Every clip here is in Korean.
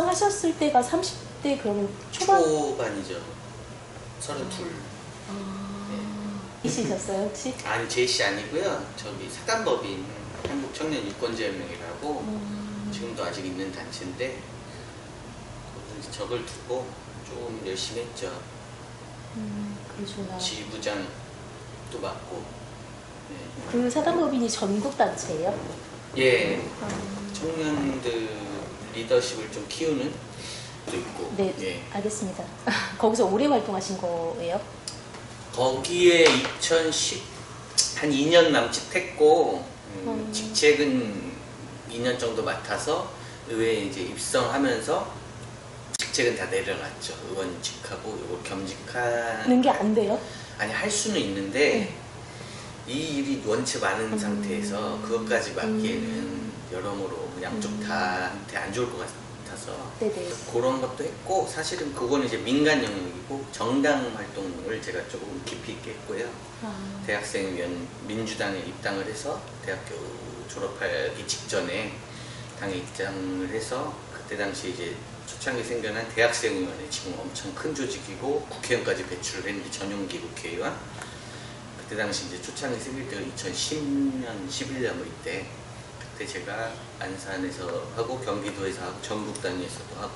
하셨을 때가 30대 그러면 초반 초반이죠. 서른둘. 이시셨어요 혹시? 아니 제이씨 아니고요. 저기 사단법인 한국 청년 유권자연맹이라고 음. 지금도 아직 있는 단체인데 거기서 적을 두고 좀 열심히 했죠. 음, 그러시구나. 지부장도 맡고. 네. 그 사단법인이 전국 단체예요? 예, 음. 청년들 리더십을 좀 키우는 도 있고. 네, 예. 알겠습니다. 거기서 오래 활동하신 거예요? 거기에 2010, 한 2년 남짓 했고, 음, 음. 직책은 2년 정도 맡아서 의회에 이제 입성하면서 직책은 다 내려놨죠. 의원직하고 요거 겸직한, 는게 안 돼요? 아니, 할 수는 있는데, 이 일이 원체 많은 음. 상태에서 그것까지 맡기에는 음. 여러모로 양쪽 음. 다한테 안 좋을 것 같아서 네네. 그런 것도 했고 사실은 그거는 이제 민간 영역이고 정당 활동을 제가 조금 깊이 있게 했고요. 아, 대학생 위원 민주당에 입당을 해서 대학교 졸업하기 직전에 당에 입장을 해서 그때 당시 이제 초창기 생겨난 대학생위원회 지금 엄청 큰 조직이고 국회의원까지 배출을 했는데 전용기 국회의원 그때 당시 이제 초창기 생길 때가 2010년 11년 뭐 이때 그때 제가 안산에서 하고 경기도에서 하고 전국 단위에서도 하고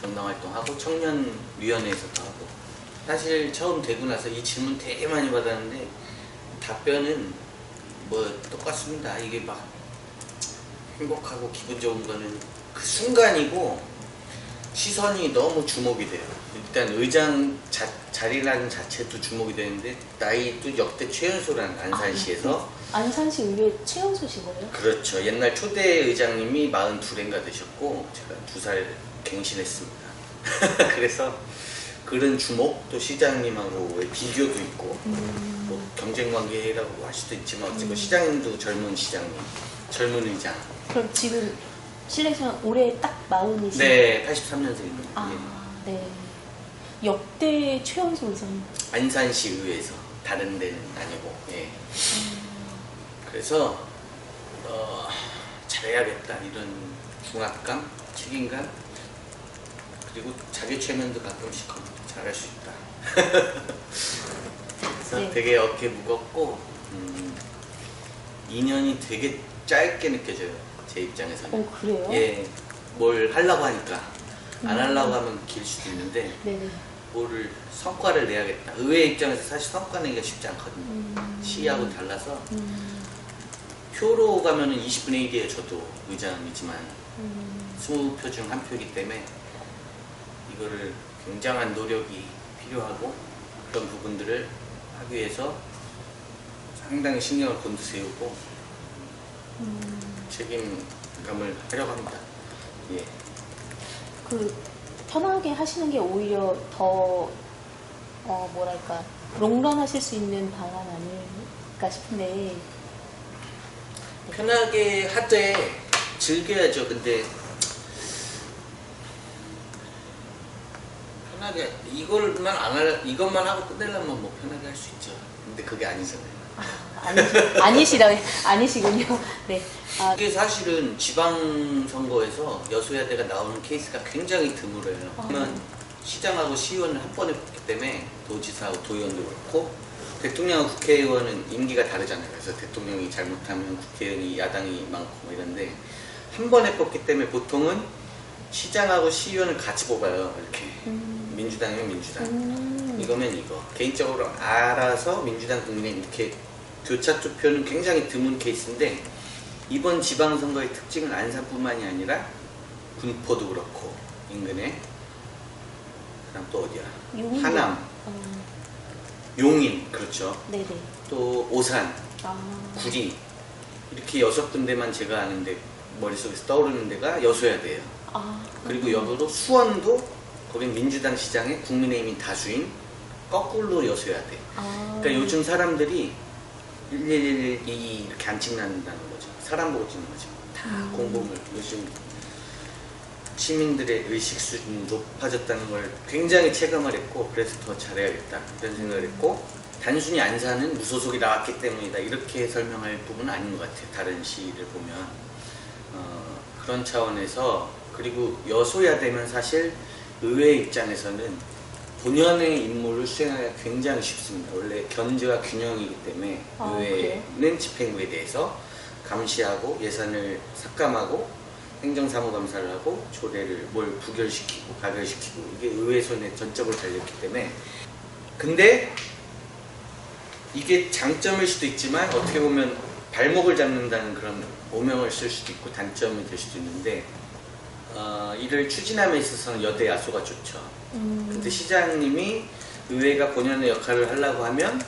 정당 활동하고 청년위원회에서도 하고 사실 처음 되고 나서 이 질문 되게 많이 받았는데 답변은 뭐 똑같습니다. 이게 막 행복하고 기분 좋은 거는 그 순간이고 시선이 너무 주목이 돼요. 일단 의장 자, 자리라는 자체도 주목이 되는데 나이도 역대 최연소라는 안산시에서 안산시 의회 최연소신 거예요? 그렇죠. 옛날 초대 의장님이 42인가 되셨고 제가 두 살 갱신했습니다. 그래서 그런 주목 또 시장님하고의 비교도 있고 음, 뭐 경쟁 관계라고 할 수도 있지만 어쨌든 음. 시장님도 젊은 시장님, 젊은 의장. 그럼 지금 실례지만 올해 딱 마흔이신 네, 83년생입니다. 예. 아, 네. 역대 최연소 의장. 안산시 의회에서 다른 데는 아니고. 예. 음. 그래서 어, 잘해야겠다 이런 중압감, 책임감 그리고 자기 최면도 가끔씩 잘할 수 있다. 그래서 네. 되게 어깨 무겁고 음, 2년이 되게 짧게 느껴져요 제 입장에서는. 어, 그래요? 예, 뭘 하려고 하니까 안 음. 하려고 하면 길 수도 있는데 네네. 뭐를 성과를 내야겠다. 의회 입장에서 사실 성과 내기가 쉽지 않거든요. 음. 시하고 달라서 음, 표로 가면은 20분의 1이에요. 저도 의장이지만 음, 20표 중 한 표이기 때문에 이거를 굉장한 노력이 필요하고 그런 부분들을 하기 위해서 상당히 신경을 곤두세우고 음. 책임감을 하려고 합니다. 예. 그 편하게 하시는 게 오히려 더 어, 뭐랄까 롱런하실 수 있는 방안 아닐까 싶은데 편하게 하되 즐겨야죠. 근데 편하게 이걸만 안 할, 이것만 하고 끝내려면 뭐 편하게 할 수 있죠. 근데 그게 아니잖아요. 아, 아니시, 아니시 라 아니시군요. 네. 아, 이게 사실은 지방선거에서 여소야대가 나오는 케이스가 굉장히 드물어요. 아. 그러면 시장하고 시의원을 한 번에 뽑기 때문에 도지사하고 도의원도 그렇고 대통령하고 국회의원은 임기가 다르잖아요. 그래서 대통령이 잘못하면 국회의원이 야당이 많고 뭐 이런데 한 번에 뽑기 때문에 보통은 시장하고 시의원을 같이 뽑아요. 이렇게 음, 민주당이면 민주당, 음, 이거면 이거. 개인적으로 알아서 민주당 국민의 이렇게 교차 투표는 굉장히 드문 케이스인데 이번 지방선거의 특징은 안산뿐만이 아니라 군포도 그렇고 인근에 그다음 또 어디야? 용인도. 하남, 어, 용인 그렇죠. 네네. 또 오산, 아, 구리 이렇게 여섯 군데만 제가 아는데 머릿속에서 떠오르는 데가 여소야대예요. 아, 그리고 역으로 수원도 거긴 민주당 시장에 국민의힘이 다수인 거꾸로 여소야대. 아, 그러니까 요즘 사람들이 1111이 이렇게 안 찍는다는 거죠. 사람 보고 찍는 거죠. 다 음. 공공을 요즘 시민들의 의식 수준이 높아졌다는 걸 굉장히 체감을 했고 그래서 더 잘해야겠다 이런 생각을 했고 단순히 안산은 무소속이 나왔기 때문이다 이렇게 설명할 부분은 아닌 것 같아요. 다른 시를 보면 어, 그런 차원에서 그리고 여소야 되면 사실 의회 입장에서는 본연의 임무를 수행하기가 굉장히 쉽습니다. 원래 견제와 균형이기 때문에 아, 의회는 집행부에 대해서 감시하고 예산을 삭감하고 행정사무감사를 하고 조례를 뭘 부결시키고 가결시키고 이게 의회 손에 전적으로 달렸기 때문에 근데 이게 장점일 수도 있지만 어떻게 보면 발목을 잡는다는 그런 오명을 쓸 수도 있고 단점이 될 수도 있는데 어, 이를 추진함에 있어서는 여대 야소가 좋죠. 음. 근데 시장님이 의회가 본연의 역할을 하려고 하면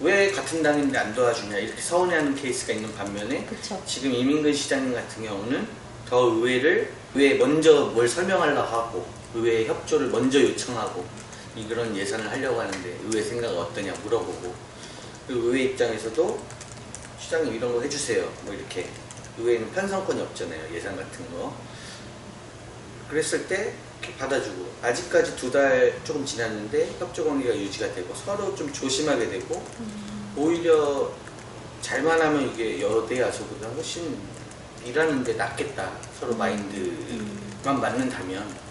왜 같은 당인데 안 도와주냐 이렇게 서운해하는 케이스가 있는 반면에 그쵸. 지금 이민근 시장님 같은 경우는 더 의회를 의회 먼저 뭘 설명하려고 하고 의회 협조를 먼저 요청하고 이런 예산을 하려고 하는데 의회 생각은 어떠냐 물어보고 그리고 의회 입장에서도 시장님 이런 거 해주세요 뭐 이렇게 의회는 편성권이 없잖아요 예산 같은 거 그랬을 때 받아주고 아직까지 두 달 조금 지났는데 협조 관계가 유지가 되고 서로 좀 조심하게 되고 오히려 잘만 하면 이게 여대 야소보다 훨씬 일하는데 낫겠다 서로 마인드만 맞는다면.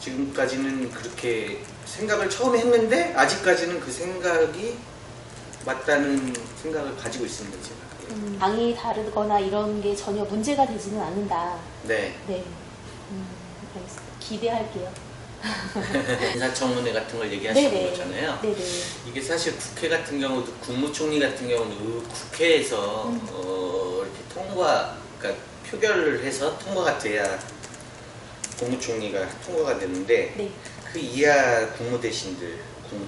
지금까지는 그렇게 생각을 처음에 했는데 아직까지는 그 생각이 맞다는 생각을 가지고 있습니다 제가. 음, 당이 다르거나 이런 게 전혀 문제가 되지는 않는다. 네. 네. 음, 알겠습니다. 기대할게요. 인사청문회 같은 걸 얘기하시는 네네. 거잖아요 네네. 이게 사실 국회 같은 경우도 국무총리 같은 경우는 의- 국회에서 음. 어, 이렇게 통과, 그러니까 표결을 해서 통과가 돼야 국무총리가 통과가 되는데 네. 그 이하 국무대신들, 국무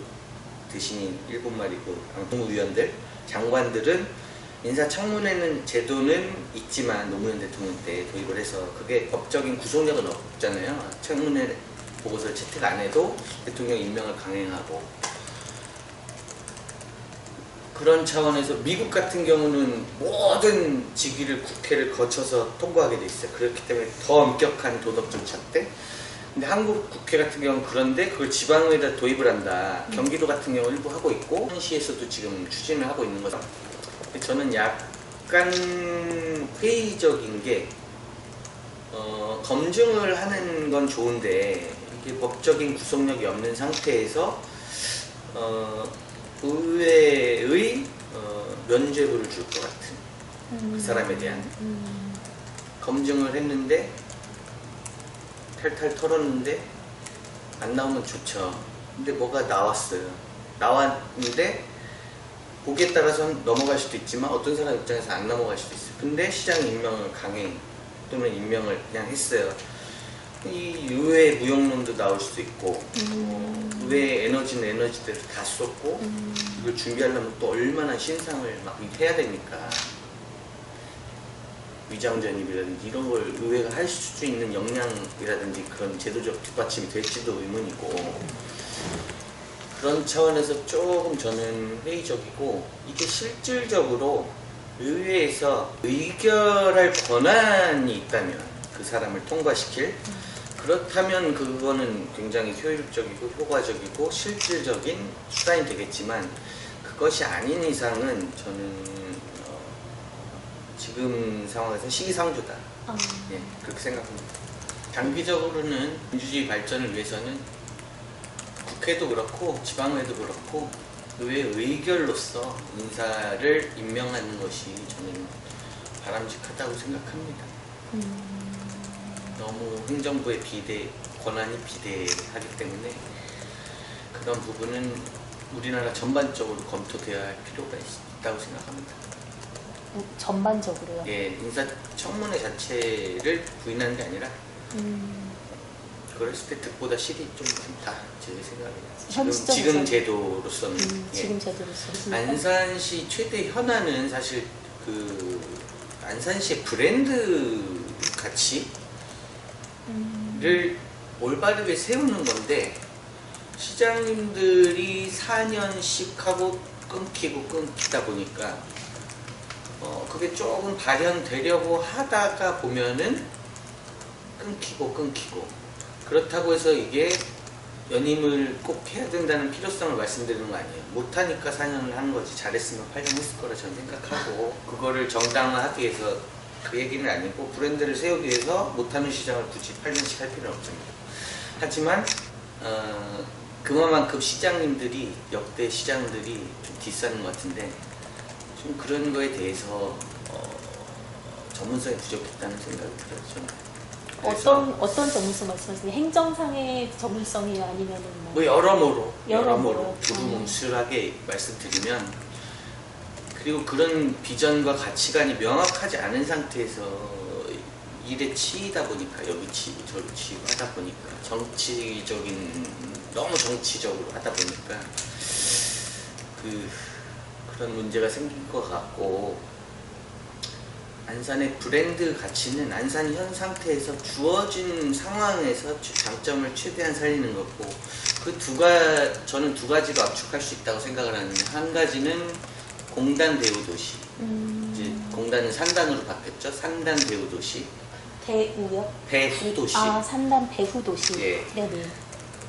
대신인 일곱 마리고 국무위원들, 장관들은 인사청문회는 제도는 있지만 노무현 대통령 때 도입을 해서 그게 법적인 구속력은 없잖아요. 청문회 보고서를 채택 안 해도 대통령 임명을 강행하고 그런 차원에서 미국 같은 경우는 모든 직위를 국회를 거쳐서 통과하게 돼 있어요. 그렇기 때문에 더 엄격한 도덕적 잣대. 근데 한국 국회 같은 경우는 그런데 그걸 지방의회에다 도입을 한다. 경기도 같은 경우 일부 하고 있고 현시에서도 지금 추진을 하고 있는 거죠. 저는 약간 회의적인 게 어, 검증을 하는 건 좋은데 이게 법적인 구속력이 없는 상태에서 어, 의회의 어, 면죄부를 줄 것 같은 그 사람에 대한 음, 검증을 했는데 탈탈 털었는데 안 나오면 좋죠. 근데 뭐가 나왔어요. 나왔는데 보기에 따라서는 넘어갈 수도 있지만 어떤 사람 입장에서 안 넘어갈 수도 있어요. 근데 시장 임명을 강행 또는 임명을 그냥 했어요. 이 의회 무용론도 나올 수도 있고 어, 의회 에너지는 에너지대로 다 쏟고 음, 이걸 준비하려면 또 얼마나 신상을 막 해야 되니까 위장전입이라든지 이런 걸 의회가 할 수 있는 역량이라든지 그런 제도적 뒷받침이 될지도 의문이고 그런 차원에서 조금 저는 회의적이고 이게 실질적으로 의회에서 의결할 권한이 있다면 그 사람을 통과시킬 그렇다면 그거는 굉장히 효율적이고 효과적이고 실질적인 수단이 되겠지만 그것이 아닌 이상은 저는 어, 지금 상황에서 시기상조다. 아, 예, 그렇게 생각합니다. 장기적으로는 민주주의 발전을 위해서는 국회도 그렇고 지방의회도 그렇고 의회 의결로서 인사를 임명하는 것이 저는 바람직하다고 생각합니다. 음, 너무 행정부의 비대 권한이 비대하기 때문에 그런 부분은 우리나라 전반적으로 검토되어야 할 필요가 있- 있다고 생각합니다. 음, 전반적으로요. 예, 인사 청문회 자체를 부인하는 게 아니라 음, 그랬을 때 득보다 실이 좀 많다 제 생각이에요. 현 지금 지금 제도로서는 음, 예. 지금 제대로서. 안산시 최대 현안은 사실 그 안산시의 브랜드 가치를 음, 올바르게 세우는 건데 시장님들이 4년씩 하고 끊기고 끊기다 보니까 어 그게 조금 발현되려고 하다가 보면은 끊기고 끊기고 그렇다고 해서 이게 연임을 꼭 해야 된다는 필요성을 말씀드리는 거 아니에요. 못하니까 4년을 하는 거지 잘했으면 8년 했을 거라 저는 생각하고 그거를 정당화하기 위해서 그 얘기는 아니고 브랜드를 세우기 위해서 못하는 시장을 굳이 8년씩 할 필요는 없습니다. 하지만 어, 그만큼 시장님들이 역대 시장들이 좀 뒷사는 것 같은데 좀 그런 거에 대해서 어, 전문성이 부족했다는 생각이 들어요. 어떤 어떤 전문성 말씀하시는 행정상의 전문성이 아니면은 뭐, 뭐 여러모로 여러모로. 여러모로 두루뭉술하게 말씀드리면 그리고 그런 비전과 가치관이 명확하지 않은 상태에서 일에 치이다 보니까 여기 치고 저기 치고 하다 보니까 정치적인 너무 정치적으로 하다 보니까 그 그런 문제가 생긴 것 같고 안산의 브랜드 가치는 안산 현 상태에서 주어진 상황에서 최- 장점을 최대한 살리는 거고 그 두가 저는 두 가지로 압축할 수 있다고 생각을 하는데 한 가지는 공단 대우 도시 음, 이제 공단은 산단으로 바뀌었죠 산단 대우 도시 대우요? 배후 도시 아 산단 배후 도시. 예. 네네.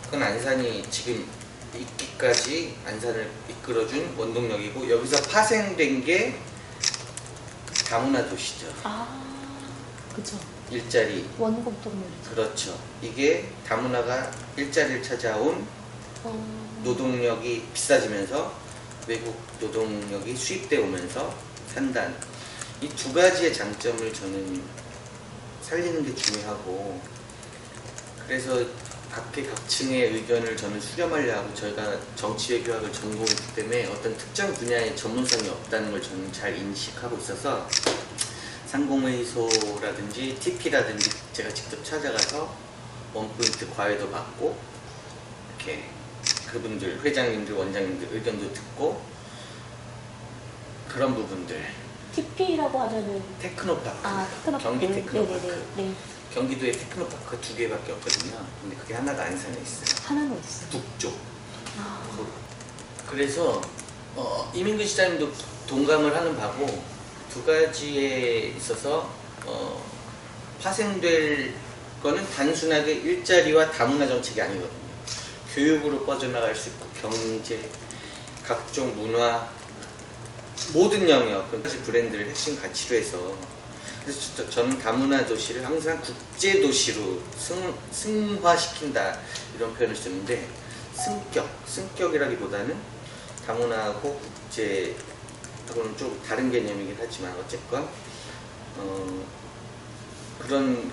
그건 안산이 지금 있기까지 안산을 이끌어준 원동력이고 여기서 파생된 게 다문화 도시죠 아 그죠. 일자리 원곡 동물이죠. 그렇죠. 이게 다문화가 일자리를 찾아온 어, 노동력이 비싸지면서 외국 노동력이 수입돼 오면서 산단 이 두 가지의 장점을 저는 살리는 게 중요하고 그래서 각계 각층의 의견을 저는 수렴하려 하고 저희가 정치 외교학을 전공했기 때문에 어떤 특정 분야의 전문성이 없다는 걸 저는 잘 인식하고 있어서 상공회의소라든지 TP라든지 제가 직접 찾아가서 원포인트 과외도 받고 이렇게 그분들 회장님들 원장님들 의견도 듣고 그런 부분들 TP라고 하면은 테크노파크 아 테크노파크. 경기 테크노파크 네네네. 네. 경기도에 테크노파크 두 개밖에 없거든요 근데 그게 하나가 안산에 있어요 하나는 어딨어요? 북쪽 아, 그래서 어, 이민근 시장님도 동감을 하는 바고 두 가지에 있어서 어, 파생될 거는 단순하게 일자리와 다문화 정책이 아니거든요. 교육으로 뻗어나갈 수 있고 경제, 각종 문화 모든 영역, 그 브랜드를 핵심 가치로 해서 그래서 저- 저는 다문화 도시를 항상 국제 도시로 승, 승화시킨다 이런 표현을 쓰는데 승격, 승격이라기보다는 다문화하고 국제하고는 좀 다른 개념이긴 하지만 어쨌건 어, 그런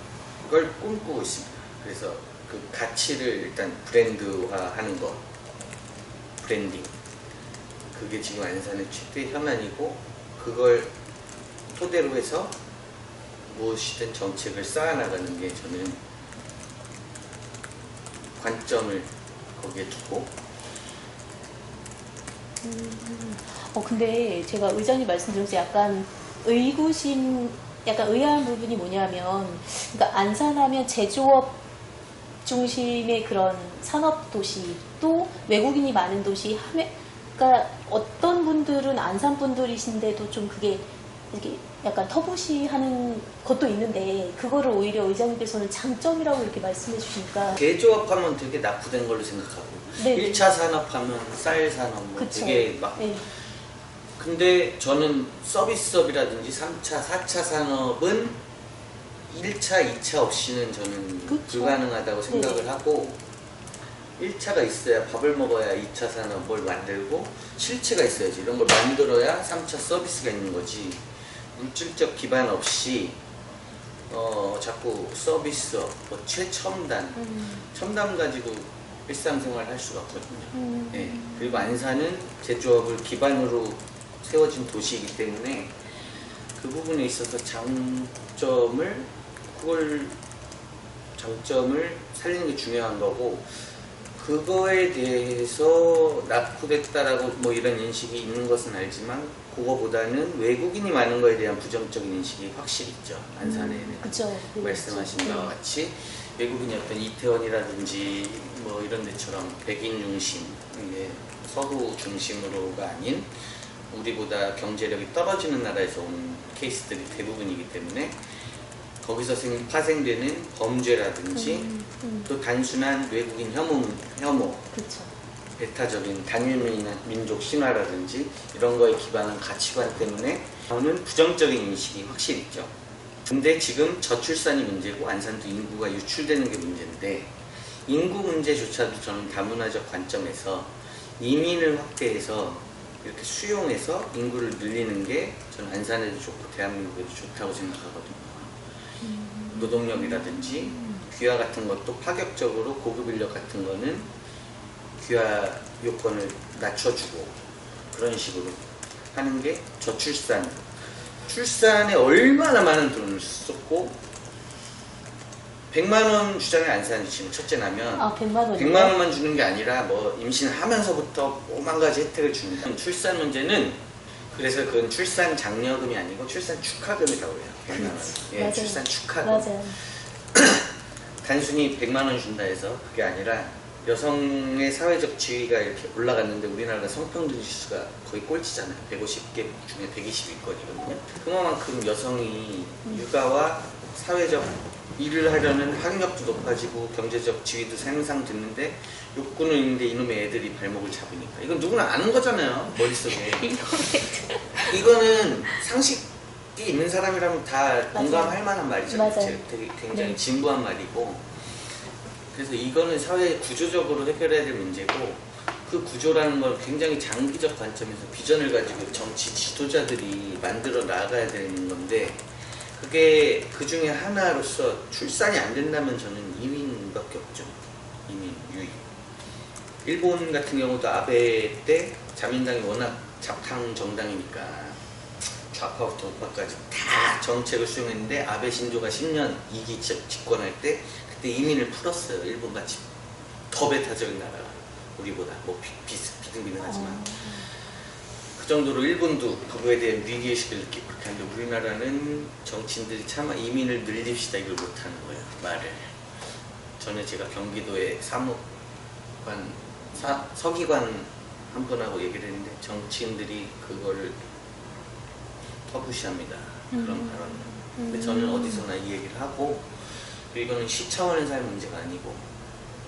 걸 꿈꾸고 있습니다. 그래서 그 가치를 일단 브랜드화하는 것, 브랜딩. 그게 지금 안산의 최대 현안이고 그걸 토대로 해서 무엇이든 정책을 쌓아나가는 게 저는 관점을 거기에 두고. 어 근데 제가 의장님 말씀드려서 약간 의구심, 약간 의아한 부분이 뭐냐면, 그러니까 안산하면 제조업 중심의 그런 산업 도시, 또 외국인이 많은 도시, 하면, 그러니까 어떤 분들은 안산 분들이신데도 좀 그게 이렇게 약간 터부시 하는 것도 있는데, 그거를 오히려 의장님께서는 장점이라고 이렇게 말씀해 주시니까, 제조업하면 되게 낙후된 걸로 생각하고 네. 1차 산업하면 쌀 산업 뭐 그쵸. 되게 막 네. 근데 저는 서비스업이라든지 3차, 4차 산업은 1차, 2차 없이는 저는 그쵸. 불가능하다고 생각을 네네. 하고 1차가 있어야 밥을 먹어야 2차 산업 뭘 만들고 실체가 있어야지 이런 걸 만들어야 3차 서비스가 있는 거지 물질적 기반 없이 어 자꾸 서비스업, 뭐 최첨단, 음, 첨단 가지고 일상생활 할 수가 없거든요. 음. 네. 그리고 안산은 제조업을 기반으로 세워진 도시이기 때문에 그 부분에 있어서 장점을 그걸 장점을 살리는 게 중요한 거고 그거에 대해서 낙후됐다라고 뭐 이런 인식이 있는 것은 알지만 그거보다는 외국인이 많은 거에 대한 부정적인 인식이 확실히 있죠 안산에는 그쵸. 말씀하신 네. 바와 같이 외국인이 어떤 이태원이라든지 뭐 이런 데처럼 백인 중심, 이게 서구 중심으로가 아닌 우리보다 경제력이 떨어지는 나라에서 온 케이스들이 대부분이기 때문에 거기서 생, 파생되는 범죄라든지 음, 음, 또 단순한 외국인 혐오, 혐오 그쵸. 배타적인 단일 민족 신화라든지 이런 거에 기반한 가치관 때문에 저는 부정적인 인식이 확실히 있죠. 근데 지금 저출산이 문제고 안산도 인구가 유출되는 게 문제인데 인구 문제조차도 저는 다문화적 관점에서 이민을 확대해서 이렇게 수용해서 인구를 늘리는 게 저는 안산에도 좋고 대한민국에도 좋다고 생각하거든요. 노동력이라든지 귀화 같은 것도 파격적으로 고급 인력 같은 거는 귀화 요건을 낮춰주고 그런 식으로 하는 게 저출산 출산에 얼마나 많은 돈을 썼고 100만 원 주장에 안산이 지금 첫째 나면 아, 100만 원이요? 100만 원만 주는 게 아니라 뭐 임신하면서부터 오만 가지 혜택을 줍니다. 출산 문제는 그래서 그건 출산 장려금이 아니고 출산 축하금이라고 해요. 100만 원. 예, 맞아요. 출산 축하금. 맞아요. 단순히 100만 원 준다 해서 그게 아니라 여성의 사회적 지위가 이렇게 올라갔는데 우리나라가 성평등 지수가 거의 꼴찌잖아요. 150개 중에 120위권이거든요. 그만큼 여성이 육아와 사회적 일을 하려는 학력도 높아지고 경제적 지위도 향상됐는데 욕구는 있는데 이놈의 애들이 발목을 잡으니까. 이건 누구나 아는 거잖아요 머릿속에. 이거는 상식이 있는 사람이라면 다 공감할 만한 말이잖아요. 되게 굉장히 네. 진부한 말이고 그래서 이거는 사회 구조적으로 해결해야 될 문제고 그 구조라는 걸 굉장히 장기적 관점에서 비전을 가지고 정치 지도자들이 만들어 나가야 되는 건데 그게 그 중에 하나로서 출산이 안 된다면 저는 이민밖에 없죠. 이민 유입. 일본 같은 경우도 아베 때 자민당이 워낙 잡탕 정당이니까 좌파부터 우파까지 다 정책을 수용했는데 아베 신조가 10년 2기 집권할 때 그때 이민을 풀었어요. 일본 같이 더 배타적인 나라가 우리보다. 뭐 비, 비슷 비등비등하지만. 그 정도로 일본도 그거에 대한 위기의식을 느끼고 그렇게 하는데 우리나라는 정치인들이 차마 이민을 늘립시다. 이걸 못하는 거예요. 말을. 전에 제가 경기도에 사무관 사- 서기관 한 분하고 얘기를 했는데 정치인들이 그거를 터부시합니다. 그런 음. 발언을. 근데 저는 어디서나 이 얘기를 하고 이거는 시 차원에서 할 문제가 아니고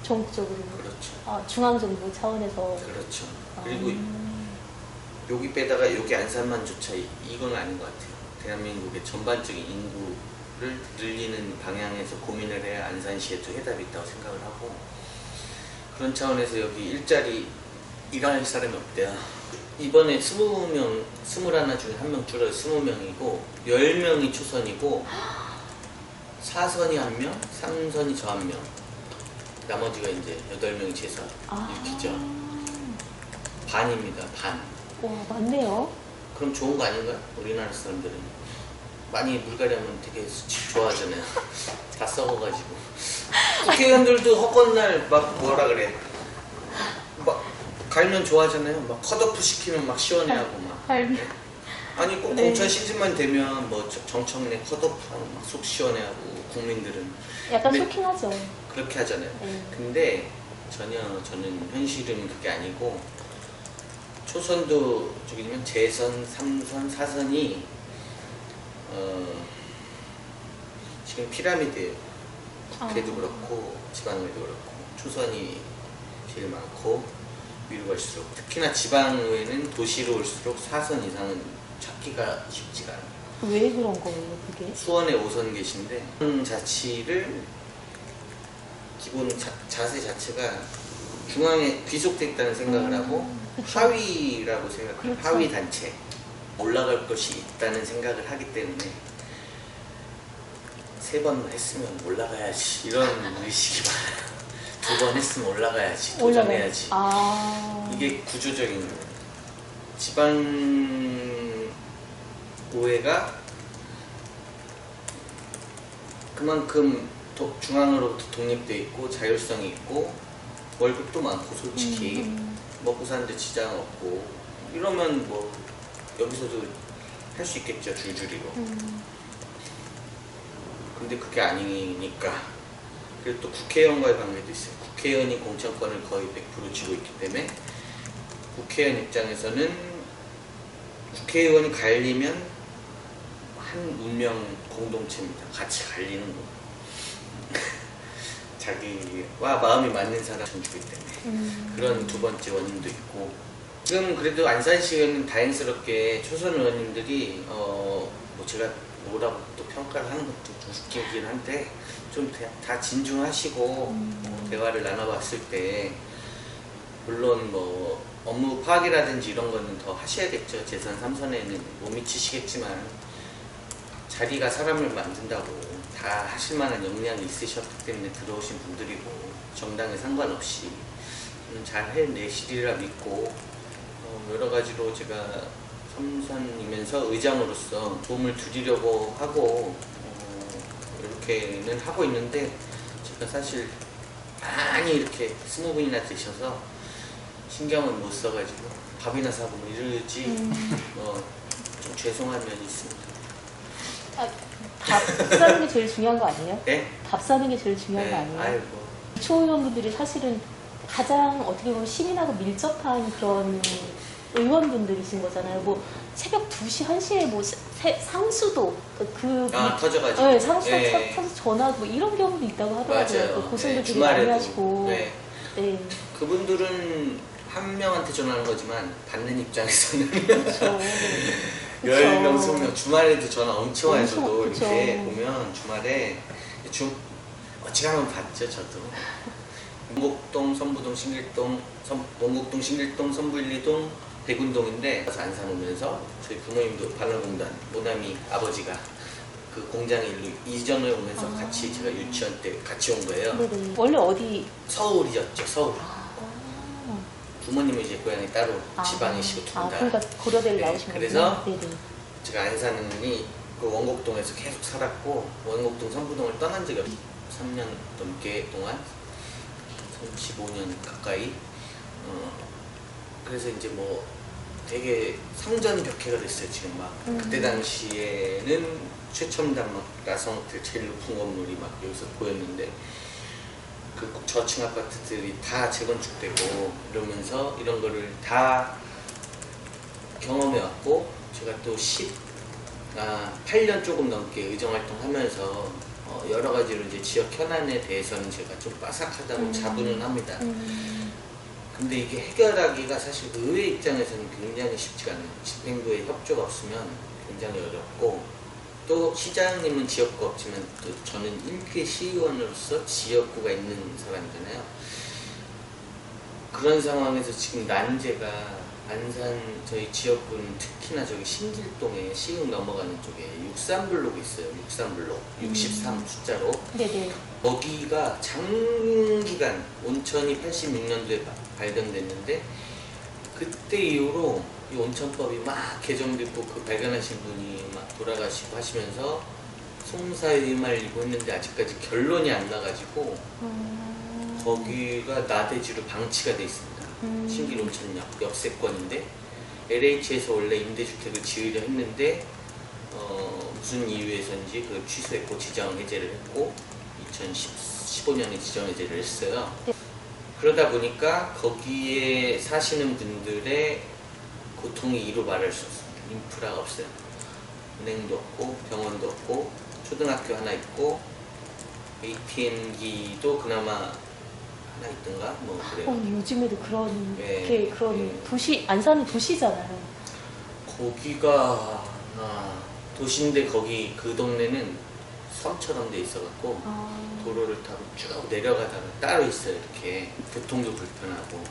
전국적으로. 그렇죠 아, 중앙정부 차원에서. 그렇죠 아, 그리고 여기 빼다가 여기 안산만조차 이- 이건 아닌 것 같아요. 대한민국의 전반적인 인구를 늘리는 방향에서 고민을 해야 안산시에도 해답이 있다고 생각을 하고 그런 차원에서 여기 일자리 일할 사람이 없대요. 이번에 20명, 21 중에 한 명 줄어 20명이고 10명이 초선이고 4선이 한 명, 3선이 저 한 명 나머지가 이제 8명이 재선 아. 이렇게죠. 반입니다. 반. 와, 맞네요. 그럼 좋은 거 아닌가요? 우리나라 사람들은 많이 물갈이하면 되게 수치 좋아하잖아요. 다 썩어가지고 국회의원들도 헛건날 막 뭐라 그래 막 갈면 좋아하잖아요. 막 컷오프 시키면 막 시원해하고 막 할매. 아니 꼭 네. 공천 시즌만 되면 뭐 저- 정청래 컷오프하고 막속 시원해하고 국민들은 약간 네. 쇼킹하죠. 그렇게 하잖아요. 네. 근데 전혀 저는 현실은 그게 아니고 초선도 저기면 재선, 삼선, 사선이 어 지금 피라미드예요. 국회도 아. 그렇고 지방의회도 그렇고 초선이 제일 많고 위로 갈수록 특히나 지방의회는 도시로 올수록 사선 이상은 찾기가 쉽지가 않아요. 왜 그런 거예요, 그게? 수원에 5선 계신데 음, 자치를 기본 자, 자세 자체가 중앙에 귀속돼 있다는 생각을 음, 하고 그쵸. 하위라고 생각해요. 그렇죠. 하위 단체 올라갈 것이 있다는 생각을 하기 때문에 세 번 했으면 올라가야지 이런 의식이 많아요. 두 번 했으면 올라가야지 도전해야지. 아. 이게 구조적인 거예요. 지방 의회가 그만큼 도- 중앙으로부터 독립돼 있고 자율성이 있고 월급도 많고 솔직히 음. 먹고 사는데 지장 없고 이러면 뭐 여기서도 할 수 있겠죠 줄줄이로 음. 근데 그게 아니니까 그리고 또 국회의원과의 관계도 있어요. 국회의원이 공천권을 거의 100% 쥐고 있기 때문에 국회의원 입장에서는 국회의원이 갈리면 한 운명 공동체입니다. 같이 갈리는 거. 자기와 마음이 맞는 사람 주기 때문에 음. 그런 두 번째 원인도 있고 지금 그래도 안산시의회는 다행스럽게 초선 의원님들이 어 뭐 제가 뭐라고 또 평가를 하는 것도 좀 웃기긴 한데 좀 다 진중하시고 어, 대화를 나눠봤을 때 물론 뭐 업무 파악이라든지 이런 거는 더 하셔야겠죠. 재산 3선에는 못 미치시겠지만 자리가 사람을 만든다고 다 하실 만한 역량이 있으셨기 때문에 들어오신 분들이고 정당에 상관없이 음, 잘 해내시리라 믿고 어, 여러 가지로 제가 삼선이면서 의장으로서 도움을 드리려고 하고 어, 이렇게는 하고 있는데 제가 사실 많이 이렇게 스무 분이나 드셔서 신경을 못 써가지고 밥이나 사고 뭐 이러지 음. 어, 좀 죄송한 면이 있습니다. 아, 밥 사는 게 제일 중요한 거 아니에요? 네? 밥 사는 게 제일 중요한 거 네. 아니에요? 아이고 초의원분들이 사실은 가장 어떻게 보면 시민하고 밀접한 그런 의원분들이신 거잖아요. 뭐 새벽 2시, 1시에 뭐 세- 상수도 그아 터져가지고 네, 상수도 네. 타- 타서 전화 뭐 이런 경우도 있다고 하더라고요. 그 고생도 네, 되게 많이. 하시고. 네. 네. 그분들은 한 명한테 전화하는 거지만 받는 입장에서는 그렇죠. 열 명, 스무 명 주말에도 전화 엄청 저도 그쵸. 이렇게 보면 주말에 주 어찌가면 봤죠 저도 원곡동, 선부동, 신길동, 선, 원곡동, 신길동, 선부 1, 2동, 백운동인데 그래서 안산 오면서 저희 부모님도 반월공단 모나미 아버지가 그 공장에 일로 이전을 오면서 아. 같이 제가 유치원 때 같이 온 거예요 네네. 원래 어디? 서울이었죠 서울 아, 부모님은 이제 고향이 따로 아. 지방이시고 둘 아, 다. 그러니까 고려대를 네, 나오신 거예요. 그래서 네네. 제가 안산이 그 원곡동에서 계속 살았고 원곡동 선부동을 떠난 적이 없어요. 3년 넘게 동안 15년 가까이 어, 그래서 이제 뭐 되게 상전벽해가 됐어요 지금 막 음. 그때 당시에는 최첨단 막 나성호텔 제일 높은 건물이 막 여기서 보였는데 그 저층 아파트들이 다 재건축되고 이러면서 이런 거를 다 경험해 왔고 제가 또 10, 아, 8년 조금 넘게 의정 활동 하면서 어, 여러 가지로 이제 지역 현안에 대해서는 제가 좀 빠삭하다고 음. 자부는 합니다. 음, 근데 이게 해결하기가 사실 그 의회 입장에서는 굉장히 쉽지가 않아요. 집행부의 협조가 없으면 굉장히 어렵고 또 시장님은 지역구 없지만 또 저는 일개 시의원으로서 지역구가 있는 사람이잖아요. 그런 상황에서 지금 난제가 안산 저희 지역구는 특히나 저기 신길동에 시흥 넘어가는 쪽에 63블록이 있어요. 63블록. 63 숫자로. 네네. 거기가 장기간 온천이 86년도에 발견됐는데 그때 이후로 이 온천법이 막 개정되고 그 발견하신 분이 막 돌아가시고 하시면서 송사에 휘말리고 했는데 아직까지 결론이 안 나가지고 음, 거기가 나대지로 방치가 돼 있습니다. 음. 신길 온천역 역세권인데 LH에서 원래 임대주택을 지으려 했는데 어, 무슨 이유에서인지 그 취소했고 지정 해제를 했고 2015년에 지정 해제를 했어요. 네. 그러다 보니까 거기에 사시는 분들의 고통이 이루 말할 수 없습니다. 인프라가 없어요. 은행도 없고 병원도 없고 초등학교 하나 있고 ATM기도 그나마 하나 있던가 뭐 그래요. 어, 요즘에도 그런 네. 게 그런 네. 도시 안산은 도시잖아요. 거기가 아, 도시인데 거기 그 동네는 섬처럼 돼 있어갖고 아, 도로를 타고 쭉 내려가다가 따로 있어요 이렇게 교통도 불편하고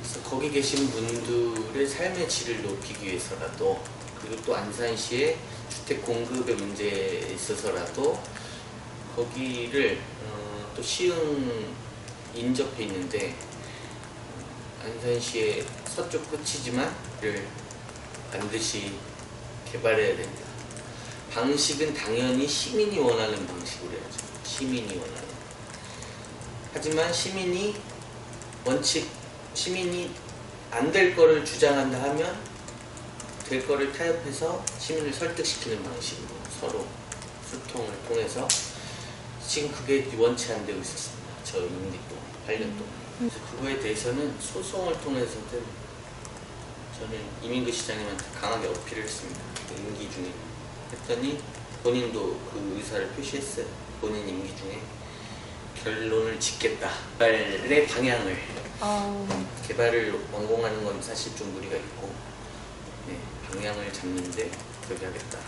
그래서 거기 계신 분들의 삶의 질을 높이기 위해서라도 그리고 또 안산시의 주택 공급의 문제에 있어서라도 거기를 어, 또 시흥 인접해 있는데 어, 안산시의 서쪽 끝이지만 를 반드시 개발해야 됩니다. 방식은 당연히 시민이 원하는 방식으로 해야죠. 시민이 원하는. 하지만 시민이 원칙 시민이 안 될 거를 주장한다 하면 될 거를 타협해서 시민을 설득시키는 방식으로 서로 소통을 통해서 지금 그게 원치 안 되고 있었습니다. 저 임기동 8년 동안. 그래서 그거에 대해서는 소송을 통해서든 저는 이민구 시장님한테 강하게 어필을 했습니다. 그 임기 중에 했더니 본인도 그 의사를 표시했어요. 본인 임기 중에 결론을 짓겠다. 개발의 방향을 아, 개발을 완공하는 건 사실 좀 무리가 있고 네, 방향을 잡는데 그렇게 하겠다.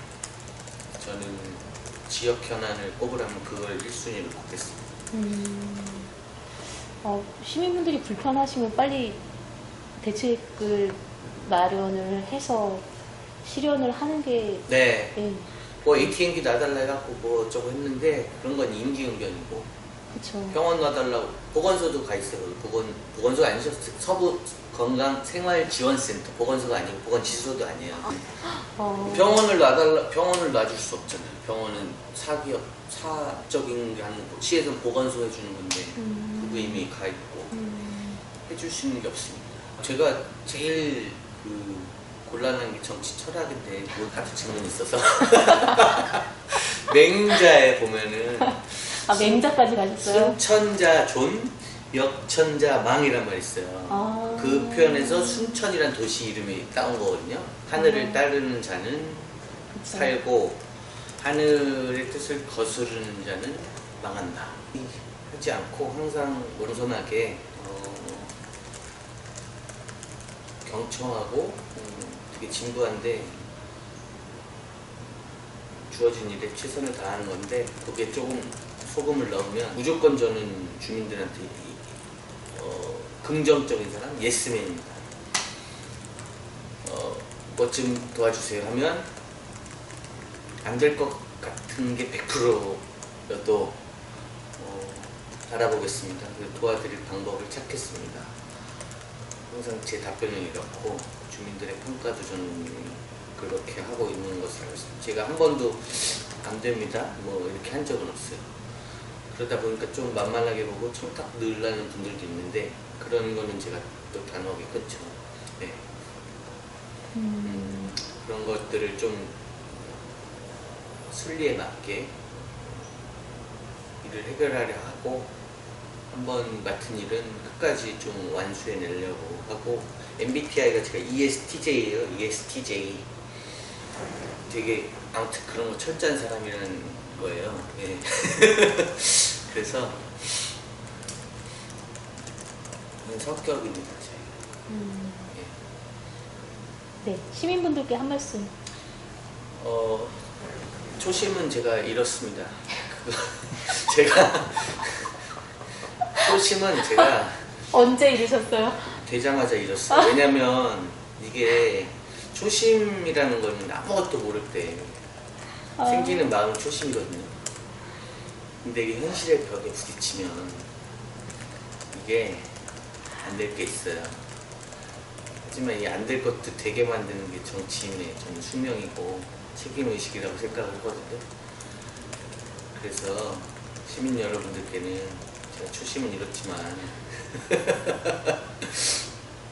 지역 현안을 꼽으라면 그걸 1순위로 꼽겠습니다. 음, 어, 시민분들이 불편하시면 빨리 대책을 마련을 해서 실현을 하는 게 네. 네, 뭐 ATM기 놔달라 해갖고 뭐 어쩌고 했는데 그런 건 임기응변이고 그렇죠. 병원 놔달라고 보건소도 가 있어요. 보건 보건소가 아니죠. 서부 건강 생활 지원센터 보건소가 아니고 보건지소도 아니에요. 어, 병원을 놔달라 병원을 놔줄 수 없잖아요. 병원은 사기업 사적인 게 아니고 시에서 보건소 해주는 건데 음. 그거 이미 가 있고 음, 해줄 수 있는 게 없습니다. 제가 제일 그 곤란한 게 정치 철학인데 뭐 같은 질문이 있어서 맹자에 보면은 아 맹자까지 가셨어요? 순천자 존, 역천자 망이란 말이 있어요. 아. 그 표현에서 순천이란 도시 이름이 따온 거거든요. 하늘을 음. 따르는 자는 그쵸. 살고 하늘의 뜻을 거스르는 자는 망한다. 하지 않고 항상 온선하게 어, 경청하고 음, 되게 진부한데 주어진 일에 최선을 다하는 건데 거기에 조금 소금을 넣으면 무조건 저는 주민들한테 이- 어, 긍정적인 사람 예스맨입니다. 어, 뭐좀 도와주세요 하면 안 될 것 같은 게 100%여도 어, 알아보겠습니다. 그리고 도와드릴 방법을 찾겠습니다. 항상 제 답변은 이렇고 주민들의 평가도 저는 그렇게 하고 있는 것을 알고 있습니다. 제가 한 번도 안 됩니다. 뭐 이렇게 한 적은 없어요. 그러다 보니까 좀 만만하게 보고 청탁 늘라는 분들도 있는데 그런 거는 제가 또 단호하게 끊죠. 네. 음, 그런 것들을 좀 순리에 맞게 일을 해결하려 하고 한번 맡은 일은 끝까지 좀 완수해 내려고 하고 MBTI가 제가 ESTJ예요. ESTJ. 되게 아무튼 그런 거 철저한 사람이라는 거예요. 예. 그래서 그런 성격입니다. 음. 예. 네 시민분들께 한 말씀. 어, 초심은 제가 잃었습니다. 제가 초심은 제가 언제 잃으셨어요? 되자마자 잃었어요. 왜냐면 이게 초심이라는 거는 아무것도 모를 때 아. 생기는 마음이 초심이거든요. 근데 이게 현실의 벽에 부딪히면 이게 안 될 게 있어요. 하지만 이 안 될 것도 되게 만드는 게 정치인의 저는 숙명이고 책임의식이라고 생각을 하거든요. 그래서 시민 여러분들께는 제가 초심은 잃었지만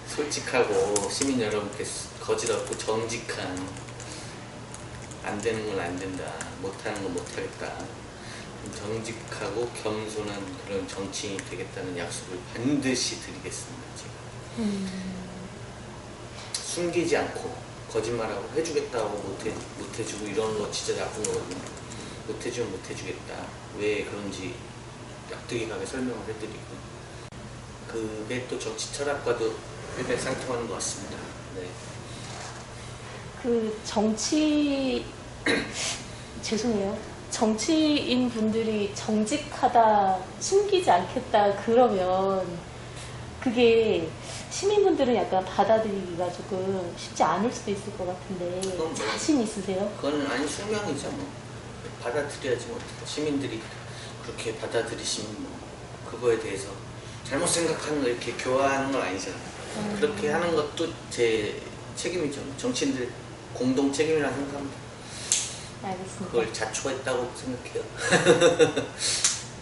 솔직하고 시민 여러분께 거짓없고 정직한 안 되는 건 안 된다. 못하는 건 못하겠다. 정직하고 겸손한 그런 정치인이 되겠다는 약속을 반드시 드리겠습니다 제가 음, 숨기지 않고 거짓말하고 해주겠다고 못해, 못해주고 이런 거 진짜 나쁜 거거든요. 못해주면 못해주겠다. 왜 그런지 약득이하게 설명을 해드리고. 그게 또 정치 철학과도 일맥상통하는 것 같습니다. 네. 그 정치 죄송해요. 정치인 분들이 정직하다, 숨기지 않겠다 그러면 그게 시민분들은 약간 받아들이기가 조금 쉽지 않을 수도 있을 것 같은데 그건 뭐- 자신 있으세요? 그거는 아니 숙명이죠 뭐 받아들여야지 뭐 시민들이 그렇게 받아들이시면 뭐 그거에 대해서 잘못 생각하는 거 이렇게 교화하는 건 아니잖아요 음. 그렇게 하는 것도 제 책임이죠 정치인들 공동 책임이라고 생각합니다 알겠습니다. 그걸 자초했다고 생각해요